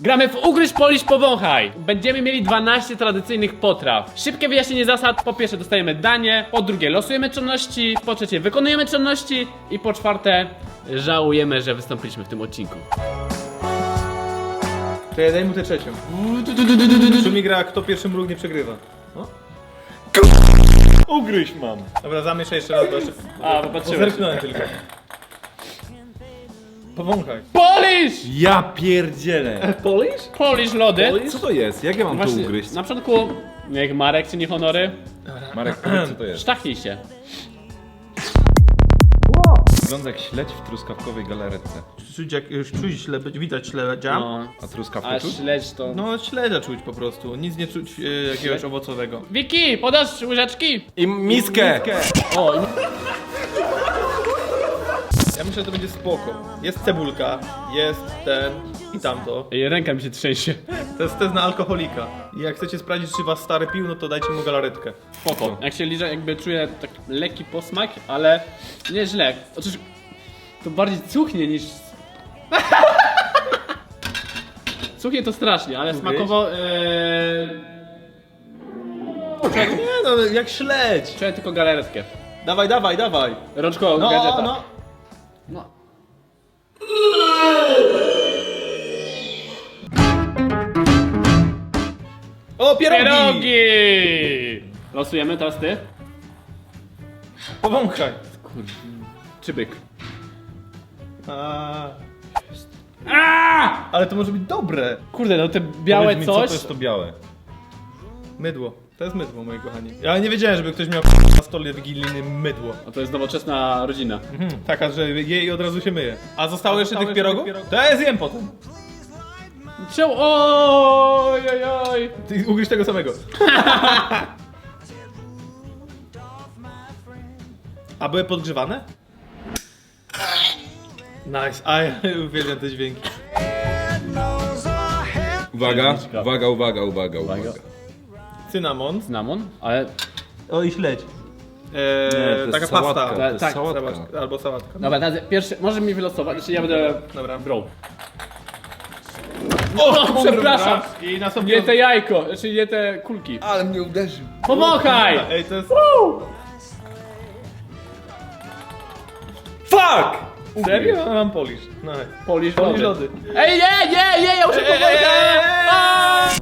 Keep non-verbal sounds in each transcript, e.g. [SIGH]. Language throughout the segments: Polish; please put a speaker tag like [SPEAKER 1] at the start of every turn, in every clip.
[SPEAKER 1] Gramy w Ugryź, Polisz, Powąchaj. Będziemy mieli 12 tradycyjnych potraw. Szybkie wyjaśnienie zasad. Po pierwsze dostajemy danie, po drugie losujemy czynności, po trzecie wykonujemy czynności i po czwarte żałujemy, że wystąpiliśmy w tym odcinku.
[SPEAKER 2] To ja daj mu tę trzecią. Szumi gra, kto pierwszy mrugnie przegrywa. No.
[SPEAKER 3] Ugryź mam.
[SPEAKER 2] Dobra, zamieszaj jeszcze raz, bo jeszcze...
[SPEAKER 1] A, popatrzyłem.
[SPEAKER 2] zerknąłem tylko. Powąchaj.
[SPEAKER 1] Polish!
[SPEAKER 3] Ja pierdzielę.
[SPEAKER 2] Polish?
[SPEAKER 1] Polish lody.
[SPEAKER 3] Co to jest? Jak ja mam to
[SPEAKER 1] Właśnie,
[SPEAKER 3] ugryźć?
[SPEAKER 1] na początku, jak Marek czyni honory,
[SPEAKER 3] Marek, powiedz co to jest.
[SPEAKER 1] sztachnij się.
[SPEAKER 3] Wygląda jak śledź w truskawkowej galaretce.
[SPEAKER 2] Czuć, jak, już czuć śledzia, widać śledzia. No.
[SPEAKER 1] No,
[SPEAKER 3] A truskawkę
[SPEAKER 1] a
[SPEAKER 3] czuć?
[SPEAKER 1] śledź to...
[SPEAKER 2] no śledzia czuć po prostu, nic nie czuć e, jakiegoś owocowego.
[SPEAKER 1] Wiki, podasz łyżeczki?
[SPEAKER 3] I miskę!
[SPEAKER 1] O,
[SPEAKER 2] myślę, że to będzie spoko. Jest cebulka, jest ten i tamto.
[SPEAKER 1] Ej, ręka mi się trzęsie.
[SPEAKER 2] To jest test na alkoholika. I jak chcecie sprawdzić, czy was stary pił, no to dajcie mu galaretkę.
[SPEAKER 1] Spoko. Jak się liże, jakby czuję tak lekki posmak, ale nie źle. Otóż to bardziej cuchnie niż... [LAUGHS] cuchnie to strasznie, ale smakowo... Ee... Czuję,
[SPEAKER 2] Nie no, jak śledź.
[SPEAKER 1] czuję tylko galaretkę.
[SPEAKER 2] Dawaj, dawaj, dawaj.
[SPEAKER 1] Rączko
[SPEAKER 2] No,
[SPEAKER 1] gadżeta.
[SPEAKER 2] no.
[SPEAKER 1] No.
[SPEAKER 2] O, pierogi!
[SPEAKER 1] Pierogi! Losujemy, teraz ty?
[SPEAKER 2] Powąchaj.
[SPEAKER 1] Czy byk?
[SPEAKER 2] A,
[SPEAKER 1] Aaaa!
[SPEAKER 2] ale to może być dobre.
[SPEAKER 1] Kurde, no te białe
[SPEAKER 3] Powiedz mi, co
[SPEAKER 1] coś...
[SPEAKER 3] to jest to białe?
[SPEAKER 2] Mydło. To jest mydło, moi kochani. Ja nie wiedziałem, żeby ktoś miał na stole wigilijny mydło.
[SPEAKER 1] A to jest nowoczesna rodzina.
[SPEAKER 2] Mhm. Taka, że je i od razu się myje. A zostało jeszcze tych pierogów? To ja je zjem potem.
[SPEAKER 1] Czemu? Oj, oj, oj.
[SPEAKER 2] Ty ugryź tego samego. [LAUGHS] A były podgrzewane? Nice. A ja [LAUGHS] uwielbiam te dźwięki.
[SPEAKER 3] Uwaga, uwaga, uwaga, uwaga, uwaga.
[SPEAKER 2] Cynamon.
[SPEAKER 1] Cynamon? Ale...
[SPEAKER 2] O i śledź. Eee,
[SPEAKER 3] Nie, to jest
[SPEAKER 2] taka
[SPEAKER 3] sałatka,
[SPEAKER 2] pasta.
[SPEAKER 3] to jest
[SPEAKER 1] Tak,
[SPEAKER 3] sałatka.
[SPEAKER 2] Sałatka, Albo sałatka.
[SPEAKER 1] Dobra, teraz pierwszy... Może mi wylosować, znaczy ja będę...
[SPEAKER 2] Dobra.
[SPEAKER 1] Brał. O, przepraszam!
[SPEAKER 2] I na sobie...
[SPEAKER 1] Nie te jajko, znaczy nie te kulki.
[SPEAKER 3] Ale mnie uderzył.
[SPEAKER 1] Pomachaj!
[SPEAKER 2] Ej, to jest...
[SPEAKER 3] Fuck!
[SPEAKER 2] Serio? Ja mam polisz. No.
[SPEAKER 1] Polisz lody.
[SPEAKER 2] lody.
[SPEAKER 1] Ej, nie, nie, nie, ja muszę
[SPEAKER 2] Ej,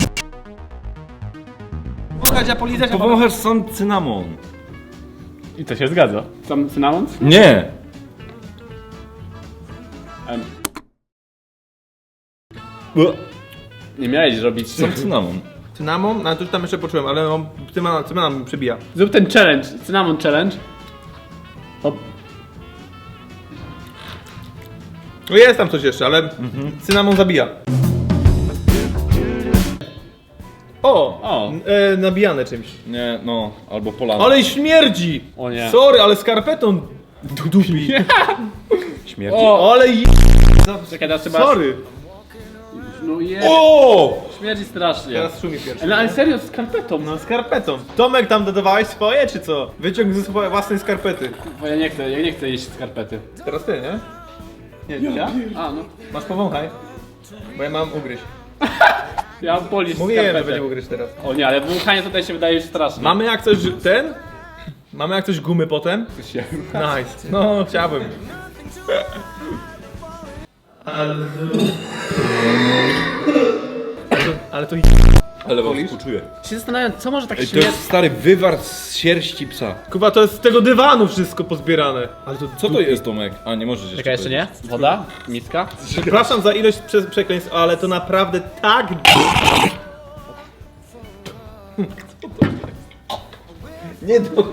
[SPEAKER 2] ej,
[SPEAKER 1] pomachać!
[SPEAKER 2] ej, ej, ej.
[SPEAKER 1] Aaa!
[SPEAKER 2] Pomachać, a polizać, a
[SPEAKER 3] Powąchasz sam cynamon.
[SPEAKER 1] I to się zgadza. Sam cynamon?
[SPEAKER 3] Nie!
[SPEAKER 1] Em. Nie miałeś robić.
[SPEAKER 3] Sam cynamon.
[SPEAKER 2] Cynamon? No to już tam jeszcze poczułem, ale mam... Cynamon, cynamon mi przebija.
[SPEAKER 1] Zrób ten challenge, cynamon challenge. Hop.
[SPEAKER 2] No jest tam coś jeszcze, ale cynamon zabija. O!
[SPEAKER 1] O.
[SPEAKER 2] E, nabijane czymś.
[SPEAKER 3] Nie, no, albo polana.
[SPEAKER 2] Ale i śmierdzi!
[SPEAKER 1] O nie.
[SPEAKER 2] Sorry, ale skarpetą du- dupi. [LAUGHS]
[SPEAKER 3] Śmierci.
[SPEAKER 1] O,
[SPEAKER 2] Ale i...
[SPEAKER 1] czekaj, teraz trzeba...
[SPEAKER 2] Sorry!
[SPEAKER 1] No je...
[SPEAKER 3] O!
[SPEAKER 1] Śmierdzi strasznie.
[SPEAKER 2] Teraz szumi pierwszy.
[SPEAKER 1] No ale serio, z skarpetą.
[SPEAKER 2] No skarpetą. Tomek tam dodawałeś swoje, czy co? Wyciąg ze swojej własnej skarpety.
[SPEAKER 1] Bo ja nie chcę, ja nie chcę jeść skarpety.
[SPEAKER 2] Teraz ty, nie?
[SPEAKER 1] Nie, ja? A, no.
[SPEAKER 2] Masz powąchaj. Bo ja mam ugryź. [LAUGHS]
[SPEAKER 1] Ja mam polisz
[SPEAKER 2] Mówiłem, że
[SPEAKER 1] skarpetę.
[SPEAKER 2] będzie ugryź teraz.
[SPEAKER 1] O nie, ale wąchanie tutaj się wydaje już straszne.
[SPEAKER 2] Mamy jak coś ten? Mamy jak coś gumy potem?
[SPEAKER 1] się.
[SPEAKER 2] Nice. No, chciałbym. Ale... Ale to...
[SPEAKER 3] Ale was współczuję.
[SPEAKER 1] Się zastanawiam, co może tak
[SPEAKER 3] Ej, to jest stary wywar z sierści psa.
[SPEAKER 2] Kuba, to jest z tego dywanu wszystko pozbierane. Ale to
[SPEAKER 3] Co to jest, Tomek? A, nie możesz jeszcze
[SPEAKER 1] Czekaj, jeszcze nie? Woda? Miska?
[SPEAKER 2] Przepraszam za ilość prze przekleństw, ale to naprawdę tak...
[SPEAKER 3] Nie do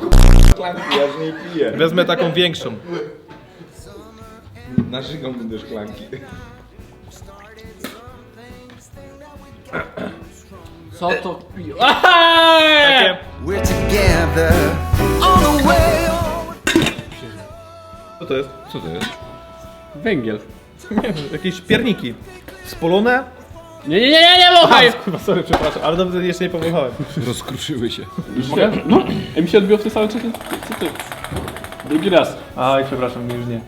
[SPEAKER 3] szklanki, ja z niej piję.
[SPEAKER 2] Wezmę taką większą.
[SPEAKER 3] Narzygam do szklanki.
[SPEAKER 1] Co to pi... Aaaa!
[SPEAKER 2] Takie...
[SPEAKER 4] We're together on the way home.
[SPEAKER 2] Co to jest?
[SPEAKER 3] Co to jest?
[SPEAKER 1] Węgiel.
[SPEAKER 2] Nie wiem, jakieś pierniki. Spolone?
[SPEAKER 1] Nie, nie, nie, nie, nie, wąchaj! [LAUGHS]
[SPEAKER 2] Kurwa, sorry, przepraszam, ale dobrze, jeszcze nie powąchałem.
[SPEAKER 3] Rozkruszyły się.
[SPEAKER 1] Mogę? No. Ej, mi się odbiło w tym samym czasie. Co ty? Drugi raz.
[SPEAKER 2] Aj, przepraszam, już nie.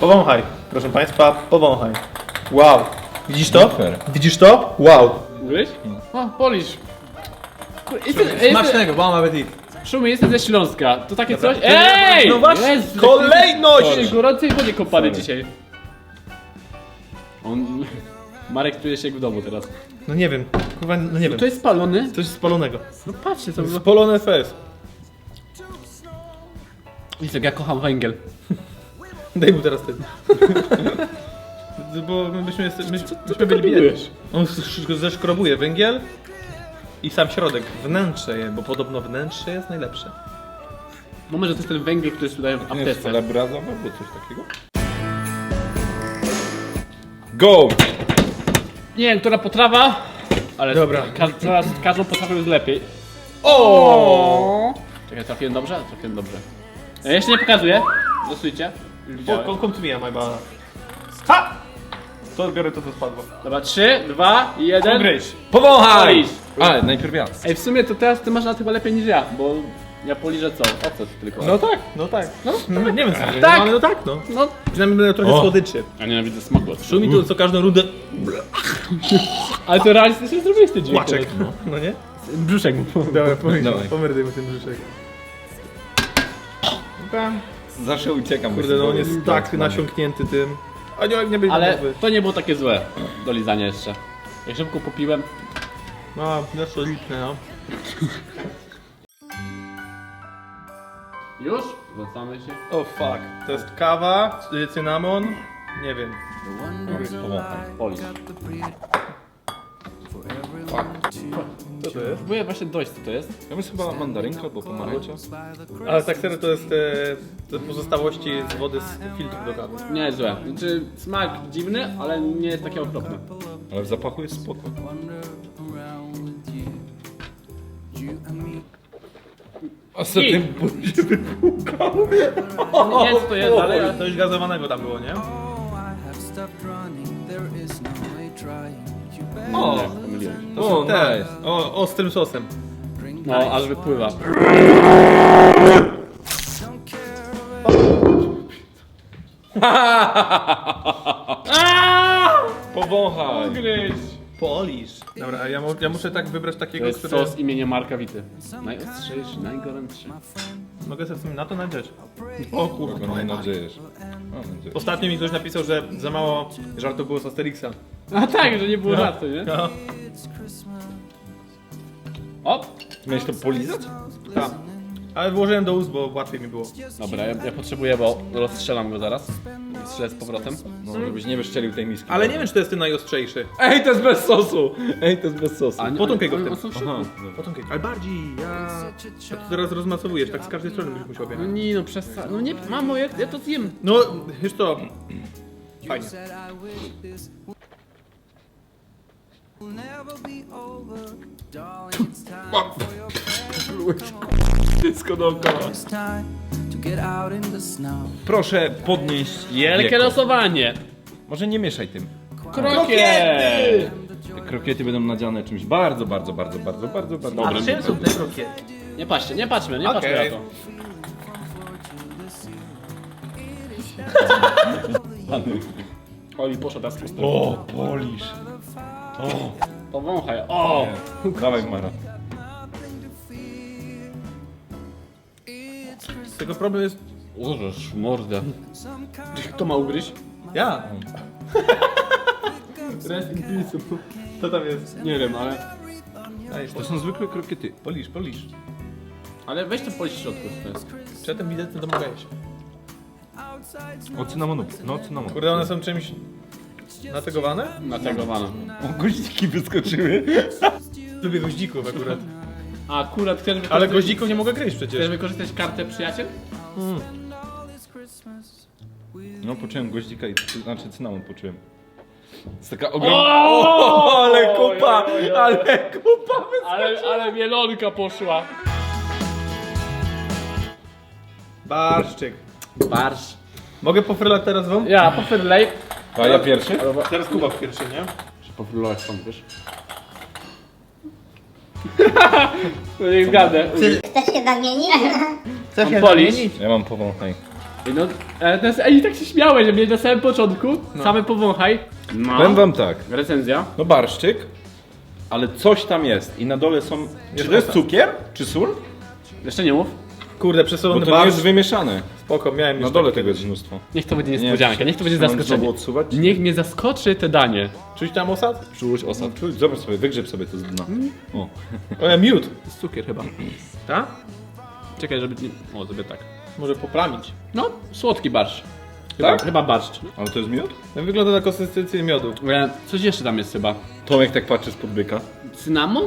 [SPEAKER 2] Powąchaj, proszę państwa, powąchaj. Wow. Widzisz to? Widzisz to? Wow.
[SPEAKER 1] Ugryź? O, polisz. Kur- Jestem, jestem,
[SPEAKER 2] Smacznego, bon appetit.
[SPEAKER 1] Szumi, jestem ze Śląska. To takie
[SPEAKER 2] Dobra,
[SPEAKER 1] coś? Ej!
[SPEAKER 2] no właśnie,
[SPEAKER 1] Jezu,
[SPEAKER 2] kolejność!
[SPEAKER 1] W gorącej wodzie kąpany dzisiaj. On... Marek czuje się jak w domu teraz.
[SPEAKER 2] No nie wiem, kurwa, no nie wiem.
[SPEAKER 1] To jest spalony?
[SPEAKER 2] Coś spalonego.
[SPEAKER 1] No patrzcie co było.
[SPEAKER 2] Spalone fest.
[SPEAKER 1] Lisek, ja kocham węgiel.
[SPEAKER 2] Daj mu teraz ten. [LAUGHS] Bo my byśmy, jeste- myśmy, myśmy byli biedni.
[SPEAKER 1] kombinujesz?
[SPEAKER 2] On sz- zeszkrobuje węgiel i sam środek, wnętrze je, bo podobno wnętrze jest najlepsze.
[SPEAKER 1] No może to jest ten węgiel, który sprzedają w
[SPEAKER 3] Nie jest
[SPEAKER 1] aptece.
[SPEAKER 3] celebrazowa albo coś takiego? Go!
[SPEAKER 1] Nie wiem, która potrawa, ale
[SPEAKER 2] Dobra.
[SPEAKER 1] Ka coraz, każdą potrawę jest lepiej. O! Czekaj, trafiłem dobrze? Trafiłem dobrze. Ja jeszcze nie pokazuję. Losujcie. Widziałem.
[SPEAKER 2] Kom tu ja, my bana. To biorę to, co spadło.
[SPEAKER 1] Dobra, 3, 2, 1.
[SPEAKER 2] Ugryź.
[SPEAKER 3] Powąchaj!
[SPEAKER 1] Polisz.
[SPEAKER 3] Ale najpierw ja.
[SPEAKER 1] Ej, w sumie to teraz ty masz na chyba lepiej niż ja, bo ja poliżę co? Ocet tylko.
[SPEAKER 2] No tak, no tak. No, nie wiem co powiedzieć,
[SPEAKER 1] Tak.
[SPEAKER 2] no, ale no tak, no.
[SPEAKER 1] no.
[SPEAKER 2] Przynajmniej będę trochę
[SPEAKER 3] O.
[SPEAKER 2] słodyczy.
[SPEAKER 1] Ja nienawidzę smaku.
[SPEAKER 2] Szumi to co każdą rundę
[SPEAKER 1] Ale to realistycznie zrobiłeś ten dźwięk.
[SPEAKER 2] płaczek. No nie?
[SPEAKER 1] Brzuszek mu.
[SPEAKER 2] Dobra,
[SPEAKER 3] Dawaj.
[SPEAKER 2] pomerdaj mu ten brzuszek.
[SPEAKER 3] Zawsze uciekam.
[SPEAKER 2] Kurde, no on jest tak nasiąknięty tym. A nie, będzie
[SPEAKER 1] Ale
[SPEAKER 2] nowy.
[SPEAKER 1] to nie było takie złe do lizania jeszcze. Jak szybko popiłem.
[SPEAKER 2] No, jest to lipne, no. [LAUGHS]
[SPEAKER 1] Już? Wracamy się.
[SPEAKER 2] O oh, fuck. To jest kawa, y, cynamon, nie wiem.
[SPEAKER 3] Powąchaj.
[SPEAKER 1] Polisz.
[SPEAKER 2] Co to jest?
[SPEAKER 1] Próbuję właśnie dojść co to jest.
[SPEAKER 3] Ja myślę chyba mandarynka albo pomarańcza.
[SPEAKER 2] Ale tak serio to jest e, to pozostałości z wody z filtru do kawy.
[SPEAKER 1] Nie złe. Znaczy smak dziwny, ale nie jest taki okropny.
[SPEAKER 3] Ale w zapachu jest spoko. A co
[SPEAKER 1] I-
[SPEAKER 3] ty [LAUGHS]
[SPEAKER 1] Nie wiem co to jest, ale ja...
[SPEAKER 2] Coś gazowanego tam było, nie?
[SPEAKER 3] O!
[SPEAKER 1] Pomyliłem się.
[SPEAKER 3] O,
[SPEAKER 2] Te,
[SPEAKER 3] nice.
[SPEAKER 2] o, ostrym sosem.
[SPEAKER 1] No, aż wypływa. [LAUGHS]
[SPEAKER 3] Powąchaj!
[SPEAKER 1] Gryź!
[SPEAKER 2] Polisz. Dobra, a ja, mu, ja muszę tak wybrać
[SPEAKER 1] To
[SPEAKER 2] takiego,
[SPEAKER 1] jest
[SPEAKER 2] który...
[SPEAKER 1] sos imienia Marka Wity. Najostrzejszy, najgorętszy.
[SPEAKER 2] Mogę sobie w sumie na to nadzieć. O kurwa.
[SPEAKER 3] Mam nadzieję.
[SPEAKER 2] Ostatnio mi ktoś napisał, że za mało żartów było z Asterixa.
[SPEAKER 1] A tak, że nie było żartu, nie?
[SPEAKER 2] No,
[SPEAKER 1] O!
[SPEAKER 3] Miałeś to polizać?
[SPEAKER 2] tak. Ale włożyłem do ust, bo łatwiej mi było.
[SPEAKER 1] Dobra, ja, ja potrzebuję, bo rozstrzelam go zaraz. I strzelę z powrotem.
[SPEAKER 3] No, żebyś nie wyszczelił tej miski.
[SPEAKER 2] Ale nie wiem, czy to jest ten najostrzejszy.
[SPEAKER 3] Ej, to jest bez sosu! Ej, to jest bez sosu.
[SPEAKER 1] A nie,
[SPEAKER 2] Potąkaj go w tym.
[SPEAKER 1] są w środku.
[SPEAKER 2] Ale bardziej, ja... A ty teraz rozmacowujesz, tak z każdej strony byś musiał
[SPEAKER 1] No nie, no przestań. No nie, mamo, ja, ja to zjem.
[SPEAKER 2] No, wiesz to... Fajnie. [LAUGHS]
[SPEAKER 1] Wszystko dookoła.
[SPEAKER 3] Proszę podnieść
[SPEAKER 1] Wielkie losowanie.
[SPEAKER 3] Może nie mieszaj tym.
[SPEAKER 1] Krokiety!
[SPEAKER 3] Te krokiety będą nadziane czymś bardzo, bardzo, bardzo, bardzo, bardzo, bardzo
[SPEAKER 2] A
[SPEAKER 3] dobrym.
[SPEAKER 2] czym są te krokiety?
[SPEAKER 1] Nie patrzcie, nie patrzmy, nie patrzmy
[SPEAKER 2] Okej.
[SPEAKER 1] na to. [LAUGHS] Oli, poszedł teraz.
[SPEAKER 3] O, polisz. O,
[SPEAKER 1] Powąchaj. O!
[SPEAKER 3] dawaj Mara.
[SPEAKER 2] Tego problem jest...
[SPEAKER 1] Użesz, mordę. Kto ma ugryźć?
[SPEAKER 2] Ja. [LAUGHS]
[SPEAKER 1] Rest in peace.
[SPEAKER 2] Co tam jest?
[SPEAKER 1] Nie wiem, ale...
[SPEAKER 2] Daj,
[SPEAKER 3] To są zwykłe krokiety.
[SPEAKER 2] polisz, polisz.
[SPEAKER 1] Ale weź to polić w środku, co to jest.
[SPEAKER 2] Przedtem widzę, to mogę jeść.
[SPEAKER 3] O cynamonu. No, cynamon.
[SPEAKER 2] Kurde, one są czymś... Nategowane?
[SPEAKER 1] Nategowana.
[SPEAKER 3] O, goździki wyskoczyły. [LAUGHS]
[SPEAKER 2] Lubię goździków akurat.
[SPEAKER 1] A akurat chcesz wykorzystać...
[SPEAKER 2] Ale goździków nie mogę gryźć
[SPEAKER 1] Chcesz
[SPEAKER 2] przecież.
[SPEAKER 1] wykorzystać kartę przyjaciel?
[SPEAKER 3] No, poczułem goździka i, znaczy cynamon poczułem. Jest taka ogromna... O, ale kupa! Ale kupa!
[SPEAKER 1] Ale, ale mielonka poszła.
[SPEAKER 2] Barszczyk.
[SPEAKER 1] Barsz.
[SPEAKER 2] Mogę pofrylać teraz wam?
[SPEAKER 1] Ja, pofyrlej.
[SPEAKER 3] A ja pierwszy?
[SPEAKER 2] Teraz Kuba w pierwszy, nie?
[SPEAKER 1] Czy pofrylować stąd, wiesz? [LAUGHS] no niech zgadę.
[SPEAKER 5] Chcesz się zamienić?
[SPEAKER 2] Chcesz
[SPEAKER 1] Mam polisz?
[SPEAKER 3] Ja mam powąchaj.
[SPEAKER 1] Ej, No, ale to jest, ej, tak się śmiałeś, że mnie na samym początku, same powąchaj. No.
[SPEAKER 3] Powiem wam tak,
[SPEAKER 1] Recenzja.
[SPEAKER 3] no barszczyk, ale coś tam jest i na dole są... Czy to jest cukier? Czy sól?
[SPEAKER 1] Jeszcze nie mów.
[SPEAKER 2] Kurde,
[SPEAKER 3] Bo
[SPEAKER 2] przesolony
[SPEAKER 3] to nie jest wymieszane.
[SPEAKER 2] Spoko, miałem
[SPEAKER 3] Na
[SPEAKER 2] już
[SPEAKER 3] dole
[SPEAKER 2] takie
[SPEAKER 3] tego jest mnóstwo.
[SPEAKER 1] Niech to będzie
[SPEAKER 3] Nie,
[SPEAKER 1] niespodzianka, niech to będzie
[SPEAKER 3] mam
[SPEAKER 1] zaskoczenie.
[SPEAKER 3] znowu odsuwać?
[SPEAKER 1] Niech mnie zaskoczy te danie.
[SPEAKER 2] Czuć tam osad?
[SPEAKER 3] Czuć osad. Czuć, zobacz sobie, wygrzeb sobie to z dna. O.
[SPEAKER 2] O, ja miód.
[SPEAKER 1] To jest cukier chyba.
[SPEAKER 2] Tak?
[SPEAKER 1] Czekaj, żeby nie... O, sobie tak.
[SPEAKER 2] Może poplamić.
[SPEAKER 1] No, słodki barszcz. Chyba,
[SPEAKER 3] Tak?
[SPEAKER 1] chyba barszcz.
[SPEAKER 3] Ale to jest miód?
[SPEAKER 2] No, wygląda na konsystencję miodu.
[SPEAKER 1] Coś jeszcze tam jest chyba.
[SPEAKER 3] Tomek tak patrzy spod byka.
[SPEAKER 1] Cynamon?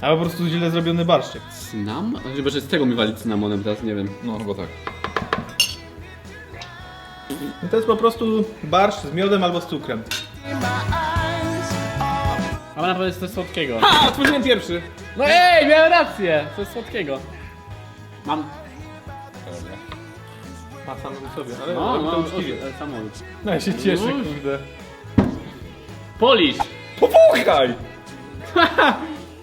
[SPEAKER 2] A po prostu źle zrobiony barszczyk.
[SPEAKER 1] Cynamon? Chyba, że z tego mi wali cynamonem teraz, nie wiem.
[SPEAKER 3] No chyba tak.
[SPEAKER 2] No to jest po prostu barszcz z miodem albo z cukrem.
[SPEAKER 1] Ale na pewno jest coś słodkiego.
[SPEAKER 2] A, otworzyłem pierwszy.
[SPEAKER 1] No ej, miałem rację! Coś słodkiego. Mam...
[SPEAKER 2] A sam sobie, ale
[SPEAKER 1] No,
[SPEAKER 2] robi to
[SPEAKER 1] no,
[SPEAKER 2] uczciwie.
[SPEAKER 1] samolot.
[SPEAKER 2] No ja się cieszę,
[SPEAKER 1] Uż.
[SPEAKER 2] kurde.
[SPEAKER 1] Polisz!
[SPEAKER 3] Powąchaj! [LAUGHS]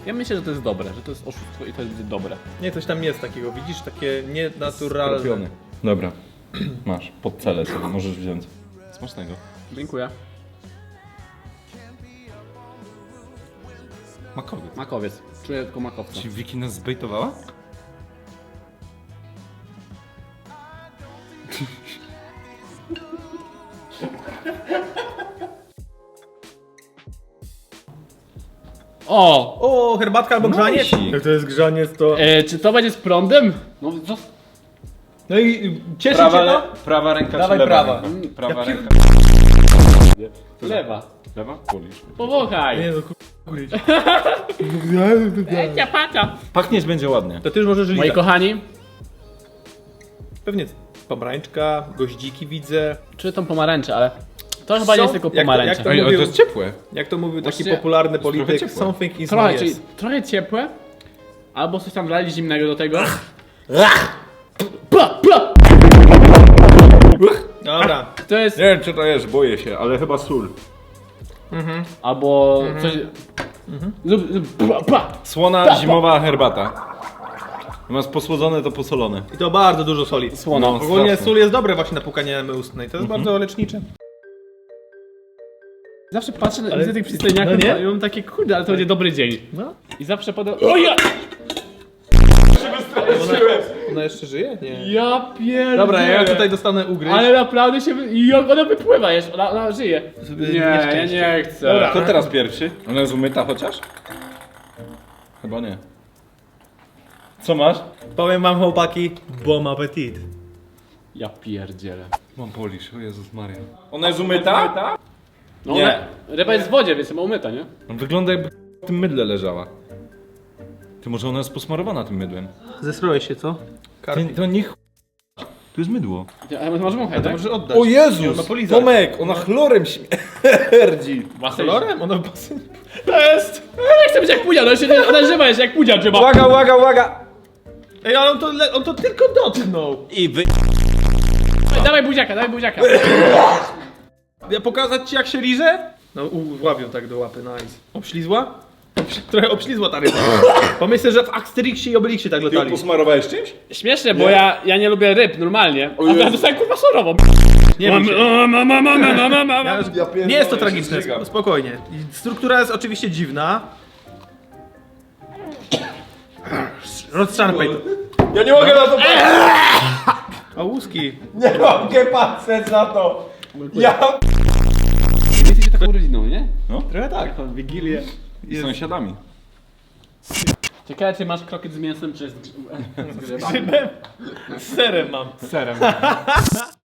[SPEAKER 1] Ja myślę, że to jest dobre, że to jest oszustwo i to jest dobre.
[SPEAKER 2] Nie, coś tam jest takiego, widzisz? Takie nienaturalne.
[SPEAKER 3] Skropiony. Dobra. [CLEARS THROAT] Masz, pod cele sobie możesz wziąć. Smacznego.
[SPEAKER 1] Dziękuję.
[SPEAKER 3] Makowiec.
[SPEAKER 1] Makowiec. Czuję tylko makowca.
[SPEAKER 3] Czy Wiki nas zbejtowała? [LAUGHS]
[SPEAKER 1] O!
[SPEAKER 2] O, herbatka albo grzaniec?
[SPEAKER 3] Nosi.
[SPEAKER 2] Jak to jest grzaniec, to...
[SPEAKER 1] E, czy to będzie z prądem? No, co?
[SPEAKER 2] No i cieszy
[SPEAKER 3] Prawa,
[SPEAKER 2] cię
[SPEAKER 3] le,
[SPEAKER 2] to?
[SPEAKER 3] prawa ręka
[SPEAKER 2] Dawaj
[SPEAKER 3] czy lewa
[SPEAKER 2] prawa.
[SPEAKER 3] ręka? Prawa
[SPEAKER 2] Ja
[SPEAKER 3] ręka.
[SPEAKER 1] Lewa.
[SPEAKER 3] Lewa? Polisz.
[SPEAKER 1] Powąchaj.
[SPEAKER 2] Nie no, kurić.
[SPEAKER 1] Ej, [LAUGHS] ciapata.
[SPEAKER 3] Pachnieć będzie ładnie.
[SPEAKER 2] To ty już możesz
[SPEAKER 1] Moi kochani,
[SPEAKER 2] Pewnie pomarańczka, goździki widzę.
[SPEAKER 1] czuję tą pomarańczę, ale to chyba nie jest tylko
[SPEAKER 2] jak to-
[SPEAKER 1] pomarańcza.
[SPEAKER 2] jak to-
[SPEAKER 3] Ej, ale to
[SPEAKER 2] mówił-
[SPEAKER 3] jest ciepłe.
[SPEAKER 2] Jak to mówił taki
[SPEAKER 1] Właśnie-
[SPEAKER 2] popularny
[SPEAKER 3] jest trochę
[SPEAKER 2] polityk,
[SPEAKER 3] ciepłe.
[SPEAKER 2] something is
[SPEAKER 1] Trochę,
[SPEAKER 2] not
[SPEAKER 1] czyli trochę ciepłe, albo coś tam wlali zimnego do tego. Pla, pla.
[SPEAKER 2] Dobra.
[SPEAKER 1] To jest
[SPEAKER 3] Nie wiem co to jest, boję się, ale chyba sól.
[SPEAKER 1] albo coś... Zrób- zrób- pla, pla.
[SPEAKER 3] Słona zimowa herbata. Zamiast posłodzone to posolone.
[SPEAKER 2] I to bardzo dużo soli.
[SPEAKER 1] Słono.
[SPEAKER 3] No.
[SPEAKER 2] Ogólnie
[SPEAKER 3] strasznie.
[SPEAKER 2] sól jest dobre właśnie na pukanie jamy ustnej. To jest bardzo lecznicze.
[SPEAKER 1] Zawsze patrzę na widzę tych przystojniaków
[SPEAKER 2] no nie?
[SPEAKER 1] i mam takie, kurde, ale to będzie dobry dzień.
[SPEAKER 2] No.
[SPEAKER 1] I zawsze podam... O ja!
[SPEAKER 2] Ona jeszcze żyje? Nie.
[SPEAKER 1] Ja pierdolę.
[SPEAKER 2] Dobra, ja tutaj dostanę ugryźć.
[SPEAKER 1] Ale naprawdę się... wy- Jak ona wypływa jeszcze, ona, ona żyje. Nie, ja nie chcę.
[SPEAKER 2] Dobra.
[SPEAKER 3] Kto teraz pierwszy? Ona jest umyta chociaż? Chyba nie. Co masz?
[SPEAKER 2] Powiem wam chłopaki, bon appetit.
[SPEAKER 1] Ja pierdzielę.
[SPEAKER 3] Mam polisz, o Jezus Maria. Ona jest umyta?
[SPEAKER 1] No
[SPEAKER 3] Nie.
[SPEAKER 1] Ona, ryba jest w wodzie, więc chyba umyta, nie?
[SPEAKER 3] Wygląda jakby w tym mydle leżała. Ty może ona jest posmarowana tym mydłem?
[SPEAKER 2] Zesrołeś się, co?
[SPEAKER 3] To,
[SPEAKER 2] Karpi.
[SPEAKER 3] to nie ch... Tu jest mydło.
[SPEAKER 1] Ja, ale masz wąchać,
[SPEAKER 2] To
[SPEAKER 1] tak?
[SPEAKER 2] może oddać.
[SPEAKER 3] O Jezus! Tomek, ona chlorem śmierdzi. [LAUGHS]
[SPEAKER 2] Kolorem? Ona basen.
[SPEAKER 1] To jest... Ja chcę być jak pudzia, no się nie, ona żywa jest jak pudzia trzeba.
[SPEAKER 3] Uwaga, uwaga, uwaga!
[SPEAKER 2] Ej, ale on to, le- on to tylko dotknął.
[SPEAKER 3] I wy...
[SPEAKER 1] Dawaj buziaka, dawaj buziaka.
[SPEAKER 2] Ja pokazać ci jak się liże? No u, łapią tak do łapy, nice. Obślizła? Trochę obślizła ta ryba. Pomyślę, że w Asterixie i Obelixie tak
[SPEAKER 3] Ty ją
[SPEAKER 2] latali.
[SPEAKER 3] posmarowałeś czymś?
[SPEAKER 1] Śmieszne, bo ja, ja nie lubię ryb normalnie. A
[SPEAKER 3] Jezu.
[SPEAKER 1] teraz dostałem kurwa surową.
[SPEAKER 2] Nie wiem się.
[SPEAKER 1] Ma, ma, ma, ma, ma, ma, ma, ma.
[SPEAKER 2] Ja już,
[SPEAKER 3] pierdolę,
[SPEAKER 2] nie jest to
[SPEAKER 3] ja się
[SPEAKER 2] tragiczne,
[SPEAKER 3] zżygam.
[SPEAKER 2] sp- spokojnie. I Struktura jest oczywiście dziwna. Rozszarpaj to.
[SPEAKER 3] Ja nie mogę na to
[SPEAKER 2] A łuski.
[SPEAKER 3] Nie mogę patrzeć na to! Ja...
[SPEAKER 1] Jesteście taką rodziną, nie?
[SPEAKER 3] No,
[SPEAKER 2] Trochę tak, Wigilię.
[SPEAKER 3] Z sąsiadami.
[SPEAKER 1] Ciekawe, czy masz krokiet z mięsem, czy z, z grzybami?
[SPEAKER 2] Grzybem? Z serem mam.
[SPEAKER 1] Z serem. [LAUGHS]